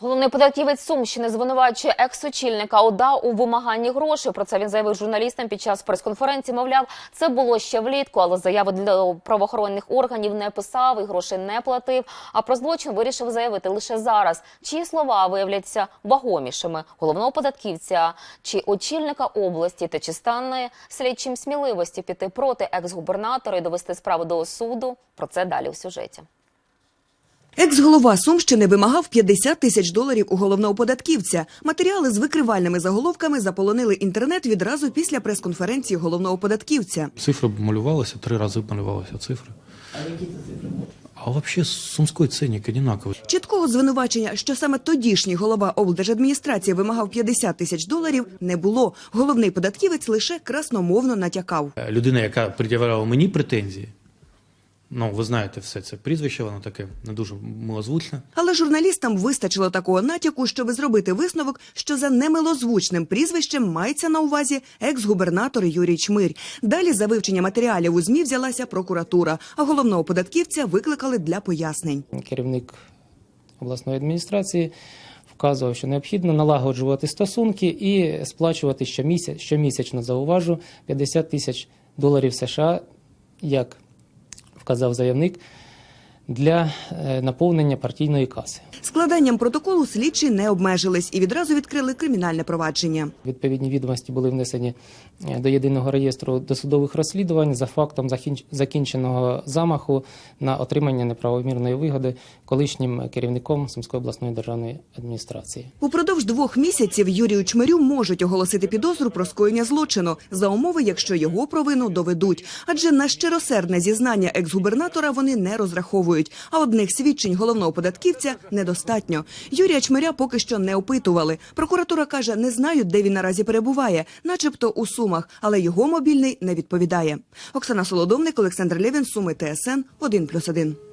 Головний податківець Сумщини звинувачує екс-очільника ОДА у вимаганні грошей. Про це він заявив журналістам під час прес-конференції. Мовляв, це було ще влітку, але заяви для правоохоронних органів не писав і грошей не платив. А про злочин вирішив заявити лише зараз. Чиї слова виявляться вагомішими головного податківця чи очільника області, та чи стане слідчим сміливості піти проти екс-губернатора і довести справу до суду. Про це далі у сюжеті. Екс-голова Сумщини вимагав 50 тисяч доларів у головного податківця. Матеріали з викривальними заголовками заполонили інтернет відразу після прес-конференції головного податківця. Цифри малювалися, три рази малювалися цифри. А які це цифри? А взагалі сумський ценник одинаковий. Чіткого звинувачення, що саме тодішній голова облдержадміністрації вимагав 50 тисяч доларів, не було. Головний податківець лише красномовно натякав. Людина, яка пред'являла мені претензії, ну ви знаєте все це прізвище, воно таке не дуже милозвучне. Але журналістам вистачило такого натяку, щоби зробити висновок, що за немилозвучним прізвищем мається на увазі екс-губернатор Юрій Чмирь. Далі за вивчення матеріалів у змі взялася прокуратура, а головного податківця викликали для пояснень. керівник обласної адміністрації вказував, що необхідно налагоджувати стосунки і сплачувати щомісяць, щомісячно, зауважу, 50 тисяч доларів США, як вказав заявник, для е, наповнення партійної каси. Складанням протоколу слідчі не обмежились і відразу відкрили кримінальне провадження. Відповідні відомості були внесені е, до єдиного реєстру досудових розслідувань за фактом закінченого замаху на отримання неправомірної вигоди колишнім керівником Сумської обласної державної адміністрації. Упродовж двох місяців Юрію Чмирю можуть оголосити підозру про скоєння злочину за умови, якщо його провину доведуть. Адже на щиросердне зізнання екс-губернатора вони не розраховують. А одних свідчень головного податківця недостатньо. Юрія Чмиря поки що не опитували. Прокуратура каже, не знають, де він наразі перебуває, начебто у Сумах, але його мобільний не відповідає. Оксана Солодовник, Олександр Левін, Суми, ТСН 1+,1.